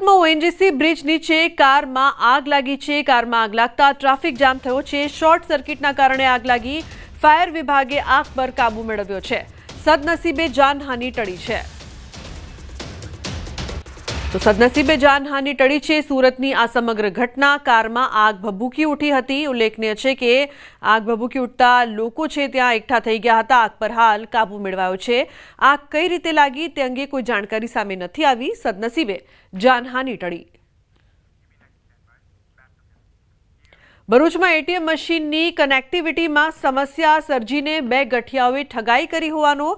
સુરતમાં ONGC bridge નીચે કારમાં આગ લાગી છે. કારમાં આગ લાગતા ટ્રાફિક જામ થયો છે. શોર્ટ સર્કિટના કારણે આગ લાગી ફાયર વિભાગે આગ પર કાબુ મેળવ્યો છે. સદનસીબે જાનહાનિ ટળી છે. તો સદનસીબે જાનહાનિ ટળી છે. સુરતની આ સમગ્ર ઘટના કારમાં આગ ભભૂકી ઉઠી હતી. ઉલ્લેખનીય છે કે આગ ભભૂકી ઉઠતા લોકો છે ત્યાં એકઠા થઈ ગયા હતા. આગ પર હાલ કાબુ મેળવાયો છે. આગ કઈ રીતે લાગી તે અંગે કોઈ જાણકારી સામે નથી આવી. સદનસીબે જાનહાનિ ટળી. ભરૂચમાં એટીએમ મશીનની કનેક્ટિવિટીમાં સમસ્યા સર્જીને બે ગઠિયાઓએ ઠગાઈ કરી હોવાનો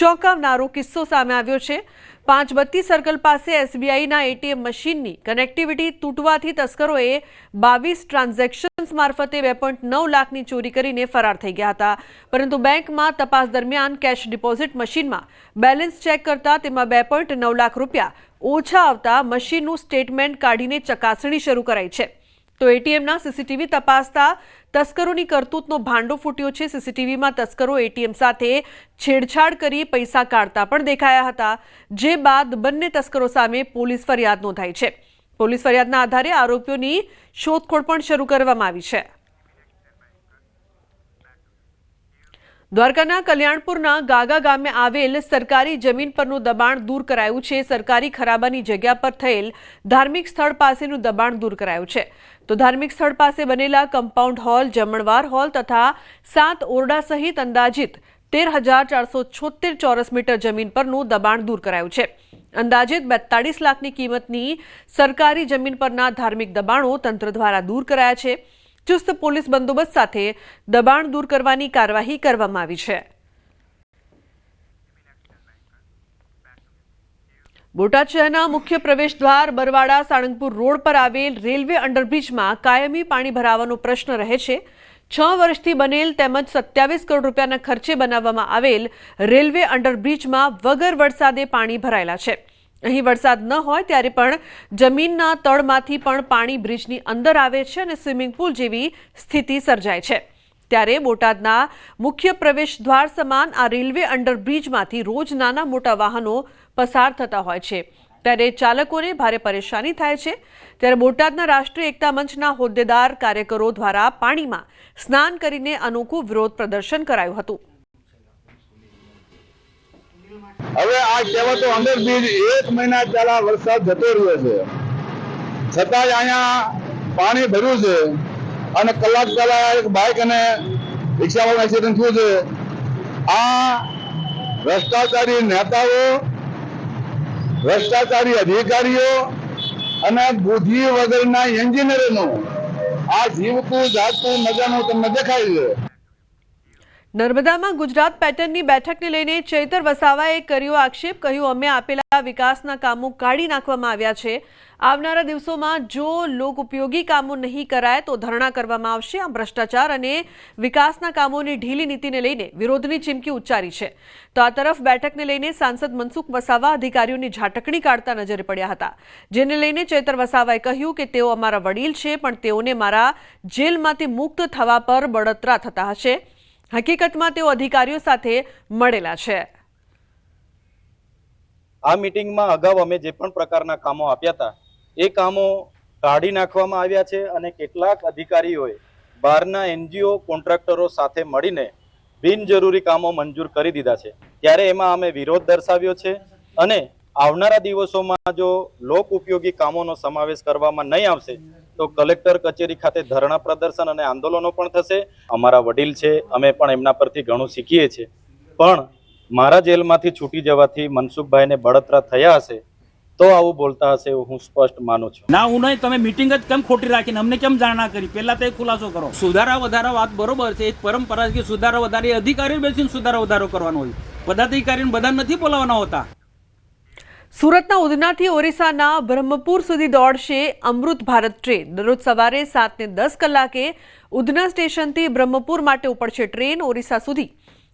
ચોંકાવનારો કિસ્સો સામે આવ્યો છે. પાંચ બત્તી સર્કલ પાસે એસબીઆઈના એટીએમ મશીનની કનેક્ટિવિટી તૂટવાથી તસ્કરોએ બાવીસ ટ્રાન્ઝેક્શન્સ મારફતે બે નવ લાખની ચોરી કરીને ફરાર થઈ ગયા હતા. પરંતુ બેંકમાં તપાસ દરમિયાન કેશ ડિપોઝિટ મશીનમાં બેલેન્સ ચેક કરતા તેમાં બે નવ લાખ રૂપિયા ઓછા આવતા મશીનનું સ્ટેટમેન્ટ કાઢીને ચકાસણી શરૂ કરાઈ છે. તો એટીએમના સીસીટીવી તપાસતા તસ્કરોની કરતૂતનો ભાંડો ફૂટ્યો છે. સીસીટીવીમાં તસ્કરો એટીએમ સાથે છેડછાડ કરી પૈસા કાઢતા પણ દેખાયા હતા. જે બાદ બંને તસ્કરો સામે પોલીસ ફરિયાદ નોંધાઈ છે. પોલીસ ફરિયાદના આધારે આરોપીઓની શોધખોળ પણ શરૂ કરવામાં આવી છે. દ્વારકાના કલ્યાણપુરના ગાગા ગામે આવેલ સરકારી જમીન પરનું દબાણ દૂર કરાયું છે. સરકારી ખરાબાની જગ્યા પર થયેલ ધાર્મિક સ્થળ પાસેનું દબાણ દૂર કરાયું છે. તો ધાર્મિક સ્થળ પાસે બનેલા કમ્પાઉન્ડ હોલ, જમણવાર હોલ તથા સાત ઓરડા સહિત અંદાજિત તેર હજાર ચારસો છોતેર ચોરસ મીટર જમીન પરનું દબાણ દૂર કરાયું છે. અંદાજિત બેતાળીસ લાખની કિંમતની સરકારી જમીન પરના ધાર્મિક દબાણો તંત્ર દ્વારા દૂર કરાયા છે. ચુસ્ત પોલીસ બંદોબસ્ત સાથે દબાણ દૂર કરવાની કાર્યવાહી કરવામાં આવી છે. બોટાદ શહેરના મુખ્ય પ્રવેશ દ્વાર બરવાડા સાળંગપુર રોડ પર આવેલ રેલવે અંડરબ્રિજમાં કાયમી પાણી ભરાવાનો પ્રશ્ન રહે છે. છ વર્ષથી બનેલ તેમજ સત્યાવીસ કરોડ રૂપિયાના ખર્ચે બનાવવામાં આવેલ રેલવે અંડરબ્રિજમાં વગર વરસાદે પાણી ભરાયેલા છે. અહીં વરસાદ ન હોય ત્યારે પણ જમીનના તળમાંથી પણ પાણી બ્રિજની અંદર આવે છે અને સ્વિમિંગ પુલ જેવી સ્થિતિ સર્જાય છે. ત્યારે બોટાદના મુખ્ય પ્રવેશ દ્વાર સમાન આ રેલવે અંડરબ્રિજમાંથી રોજ નાના મોટા વાહનો પસાર થતા હોય છે. ત્યારે ચાલકોને ભારે પરેશાની થાય છે. ત્યારે બોટાદના રાષ્ટ્રીય એકતા મંચના હોદ્દેદાર કાર્યકરો દ્વારા પાણીમાં સ્નાન કરીને અનોખું વિરોધ પ્રદર્શન કરાયું હતું. હવે આ કહેવાતો અંડરબ્રિજ એક મહિના પહેલા વરસાદ જતો રહ્યો છે. છતાંય અહીંયા પાણી ભર્યું છે અને કલાક પહેલા એક બાઇક અને રિક્ષાવાળાનું એક્સિડન્ટ થયું છે. આ ભ્રષ્ટાચારી નેતાઓ, ભ્રષ્ટાચારી અધિકારીઓ અને બુદ્ધિ વગરના એન્જિનિયરોનું આ જીવતું જાગતું મજાનું તમને દેખાય છે. નર્મદામાં ગુજરાત પેટર્નની બેઠકને લઈને ચૈતર વસાવાએ કર્યો આક્ષેપ, કહ્યું, અમે આપેલા વિકાસના કામો કાઢી નાખવામાં આવ્યા છે. આવનારા દિવસોમાં જો લોક ઉપયોગી કામો નહીં કરાય તો ધરણા કરવામાં આવશે. આમ ભ્રષ્ટાચાર અને વિકાસના કામોની ઢીલી નીતિને લઈને વિરોધની ચીમકી ઉચ્ચારી છે. તો આ તરફ બેઠકને લઈને સાંસદ મનસુખ વસાવા અધિકારીઓની ઝાટકણી કાઢતા નજરે પડ્યા હતા. જેને લઈને ચૈતર વસાવાએ કહ્યું કે તેઓ અમારા વડીલ છે, પણ તેઓને મારા જેલમાંથી મુક્ત થવા પર બળતરા થતા હશે. હકીકતમાં તેઓ અધિકારીઓ સાથે મળેલા છે. આ મિટિંગમાં અગાઉ અમે જે પણ પ્રકારના કામો આપ્યા હતા, એ કામો કાઢી નાખવામાં આવ્યા છે અને કેટલાક અધિકારીઓએ બહારના એનજીઓ, કોન્ટ્રાક્ટરો સાથે મળીને બિનજરૂરી કામો મંજૂર કરી દીધા છે. ત્યારે એમાં અમે વિરોધ દર્શાવ્યો છે અને આવનારા દિવસોમાં જો લોક ઉપયોગી કામોનો સમાવેશ કરવામાં નહીં આવશે તો કલેક્ટર કચેરી ખાતે ધરણા પ્રદર્શન અને આંદોલનો પણ થશે. અમારા વડીલ છે, અમે પણ એમના પરથી ઘણું શીખીએ છીએ. પણ મારા જેલમાંથી છૂટી જવાથી મનસુખભાઈને બળતરા થયા હશે, તો આવું બોલતા હશે એવું હું સ્પષ્ટ માનું છું. ના, હું નહીં, તમે મિટિંગ જ કેમ ખોટી રાખીને? અમને કેમ જાણ કરી? પહેલા તો એ ખુલાસો કરો. સુધારા વધારા વાત બરોબર છે, એક પરંપરા છે કે સુધારા વધારે અધિકારીઓ બેસીને સુધારા વધારો કરવાનો હોય. પદાધિકારીને બધા નથી બોલાવવાના હોતા. સુરતના ઉધનાથી ઓરિસ્સાના બ્રહ્મપુર સુધી દોડશે અમૃત ભારત ટ્રેન. દરરોજ સવારે સાતને દસ કલાકે ઉધના સ્ટેશનથી બ્રહ્મપુર માટે ઉપડશે ટ્રેન ઓરિસ્સા સુધી.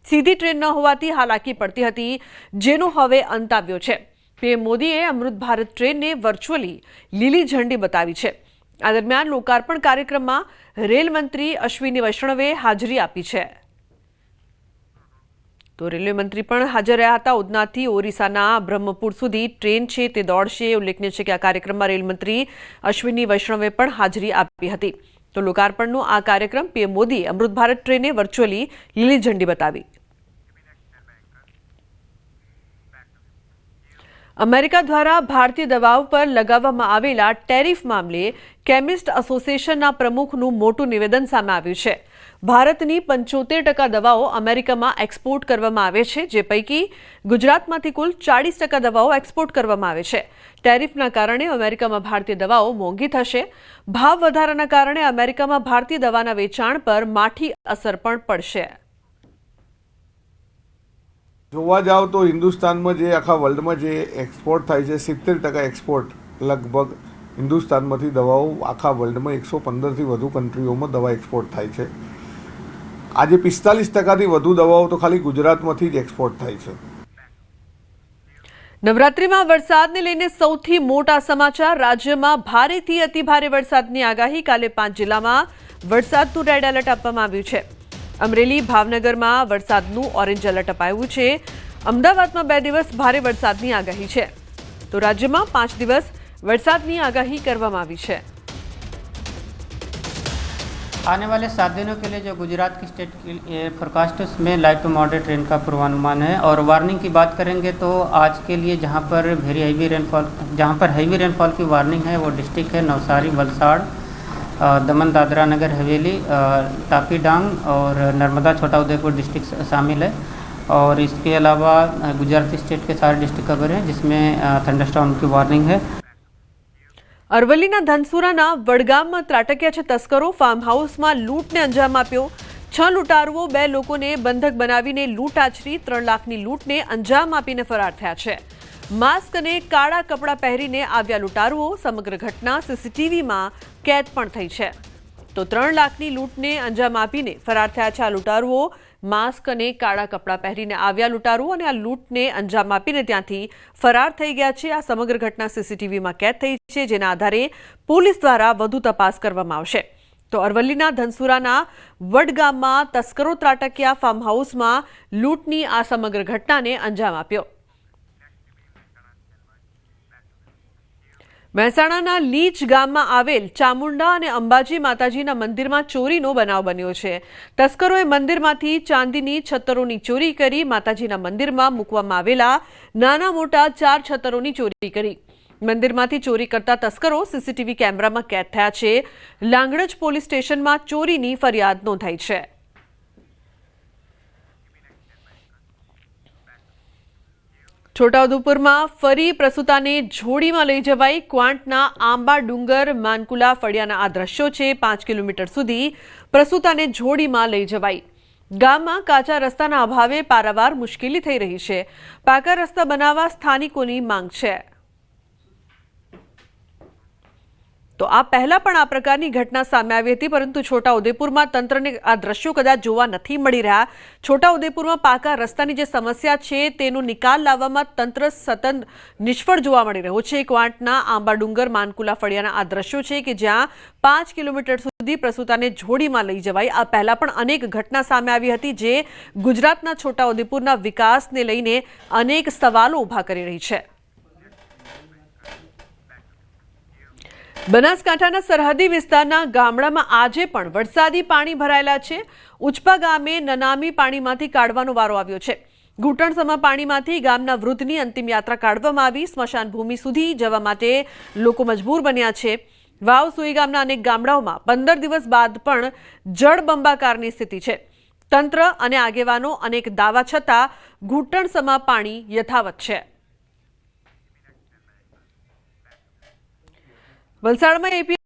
સીધી ટ્રેન ન હોવાથી હાલાકી પડતી હતી, જેનો હવે અંત આવ્યો છે. પીએમ મોદીએ અમૃત ભારત ટ્રેનને વર્ચ્યુઅલી લીલી ઝંડી બતાવી છે. આ દરમિયાન લોકાર્પણ કાર્યક્રમમાં રેલ મંત્રી અશ્વિની વૈષ્ણવે હાજરી આપી છે. તો રેલવે મંત્રી પણ હાજર રહ્યા હતા. ઉધનાથી ઓરિસ્સાના બ્રહ્મપુર સુધી ટ્રેન છે તે દોડશે. ઉલ્લેખનીય છે કે આ કાર્યક્રમમાં રેલમંત્રી અશ્વિની વૈષ્ણવે પણ હાજરી આપી હતી. તો લોકાર્પણનો આ કાર્યક્રમ પીએમ મોદી અમૃત ભારત ટ્રેને વર્ચ્યુઅલી લીલી ઝંડી બતાવી. અમેરિકા દ્વારા ભારતીય દવાઓ પર લગાવવામાં આવેલા ટેરિફ મામલે કેમિસ્ટ એસોસિએશનના પ્રમુખનું મોટું નિવેદન સામે આવ્યું છે. ભારતની પંચોતેર ટકા દવાઓ અમેરિકામાં એક્સપોર્ટ કરવામાં આવે છે, જે પૈકી ગુજરાતમાંથી કુલ ચાળીસ ટકા દવાઓ એક્સપોર્ટ કરવામાં આવે છે. ટેરિફના કારણે અમેરિકામાં ભારતીય દવાઓ મોંઘી થશે. ભાવ વધારાના કારણે અમેરિકામાં ભારતીય દવાના વેચાણ પર માઠી અસર પણ પડશે. જોવા જાઓ તો હિન્દુસ્તાનમાં જે આખા વર્લ્ડમાં જે એક્સપોર્ટ થાય છે, સિત્તેર ટકા એક્સપોર્ટ લગભગ હિન્દુસ્તાનમાંથી દવાઓ આખા વર્લ્ડમાં એકસો પંદરથી વધુ કન્ટ્રીઓમાં દવા એક્સપોર્ટ થાય છે. આજે પિસ્તાલીસ ટકાથી વધુ દવાઓ તો ખાલી ગુજરાતમાંથી જ એક્સપોર્ટ થાય છે. નવરાત્રીમાં વરસાદને લઈને સૌથી મોટા સમાચાર. રાજ્યમાં ભારેથી અતિભારે વરસાદની આગાહી. કાલે પાંચ જિલ્લામાં વરસાદનું રેડ એલર્ટ આપવામાં આવ્યું છે. અમરેલી, ભાવનગરમાં વરસાદનું ઓરેન્જ એલર્ટ અપાયું છે. અમદાવાદમાં બે દિવસ ભારે વરસાદની આગાહી છે. તો રાજ્યમાં પાંચ દિવસ વરસાદની આગાહી કરવામાં આવી છે. आने वाले सात दिनों के लिए जो गुजरात की स्टेट की फोरकास्ट उसमें लाइट टू मॉडरेट रेन का पूर्वानुमान है और वार्निंग की बात करेंगे तो आज के लिए जहाँ पर वेरी हैवी रेनफॉल जहाँ पर हैवी रेनफॉल की वार्निंग है वो डिस्ट्रिक्ट है नवसारी, वलसाड़ दमन, दादरा नगर, हवेली टापी डांग और नर्मदा छोटा उदयपुर डिस्ट्रिक्ट शामिल है। और इसके अलावा गुजरात स्टेट के सारे डिस्ट्रिक्ट कवर हैं जिसमें थंडरस्टॉर्म की वार्निंग है। અરવલ્લીના ધનસુરાના વડગામમાં ત્રાટક્યા છે તસ્કરો. ફાર્મ હાઉસમાં લૂંટને અંજામ આપ્યો. છ લૂંટારુઓ, બે લોકોને બંધક બનાવીને લૂંટ આચરી ત્રણ લાખની લૂંટને અંજામ આપીને ફરાર થયા છે. માસ્ક અને કાળા કપડાં પહેરીને આવ્યા લૂંટારુઓ. સમગ્ર ઘટના સીસીટીવીમાં કેદ પણ થઈ છે. તો ત્રણ લાખની લૂંટને અંજામ આપીને ફરાર થયા છે આ લૂંટારુઓ. માસ્ક અને કાળા કપડાં પહેરીને આવ્યા લૂંટારુઓ અને આ લૂંટને અંજામ આપીને ત્યાંથી ફરાર થઈ ગયા છે. આ સમગ્ર ઘટના સીસીટીવીમાં કેદ થઈ છે, જેના આધારે પોલીસ દ્વારા વધુ તપાસ કરવામાં આવશે. તો અરવલ્લીના ધનસુરાના વડગામમાં તસ્કરો ત્રાટક્યા ફાર્મ હાઉસમાં લૂંટની આ સમગ્ર ઘટનાને અંજામ આપ્યો. મહેસાણાના લીચ ગામમાં આવેલ ચામુંડા અને અંબાજી માતાજીના મંદિરમાં ચોરીનો બનાવ બન્યો છે. તસ્કરોએ મંદિરમાંથી ચાંદીની છતરોની ચોરી કરી માતાજીના મંદિરમાં મૂકવામાં આવેલા નાના મોટા ચાર છતરોની ચોરી કરી. મંદિરમાંથી ચોરી કરતા તસ્કરો સીસીટીવી કેમેરામાં કેદ થયા છે. લાંગડજ પોલીસ સ્ટેશનમાં ચોરીની ફરિયાદ નોંધાઈ છે. છોટાઉદેપુરમાં ફરી પ્રસૂતાને જોડીમાં લઈ જવાઈ ક્વાંટના આંબા ડુંગર માનકુલા ફળિયાના આ દ્રશ્યો છે પાંચ કિલોમીટર સુધી પ્રસૂતાને જોડીમાં લઈ જવાઈ. ગામમાં કાચા રસ્તાના અભાવે પારાવાર મુશ્કેલી થઈ રહી છે. પાકા રસ્તા બનાવવા સ્થાનિકોની માંગ છે. તો આ પહેલા પણ આ પ્રકારની ઘટના સામે આવી હતી, પરંતુ છોટાઉદેપુરમાં તંત્રને આ દ્રશ્યો કદાચ જોવા નથી મળી રહ્યા. છોટાઉદેપુરમાં પાકા રસ્તાની જે સમસ્યા છે, તેનો નિકાલ લાવવામાં તંત્ર સતત નિષ્ફળ જોવા મળી રહ્યો છે. ક્વાંટના આંબા ડુંગર, માનકુલા ફળિયાના આ દ્રશ્યો છે કે જ્યાં પાંચ કિલોમીટર સુધી પ્રસૂતાને જોડીમાં લઈ જવાય આ પહેલા પણ અનેક ઘટના સામે આવી હતી જે ગુજરાતના છોટાઉદેપુરના વિકાસને લઈને અનેક સવાલો ઊભા કરી રહી છે. બનાસકાંઠાના સરહદી વિસ્તારના ગામડામાં આજે પણ વરસાદી પાણી ભરાયેલા છે. ઉચપા ગામે નનામી પાણીમાંથી કાઢવાનો વારો આવ્યો છે. ઘૂંટણસમા પાણીમાંથી ગામના વૃદ્ધની અંતિમ યાત્રા કાઢવામાં આવી. સ્મશાન ભૂમિ સુધી જવા માટે લોકો મજબૂર બન્યા છે. વાવ સુઈ ગામના અનેક ગામડાઓમાં પંદર દિવસ બાદ પણ જળબંબાકારની સ્થિતિ છે. તંત્ર અને આગેવાનો અનેક દાવા છતાં ઘૂંટણસમા પાણી યથાવત છે. વલસાડમાં એપી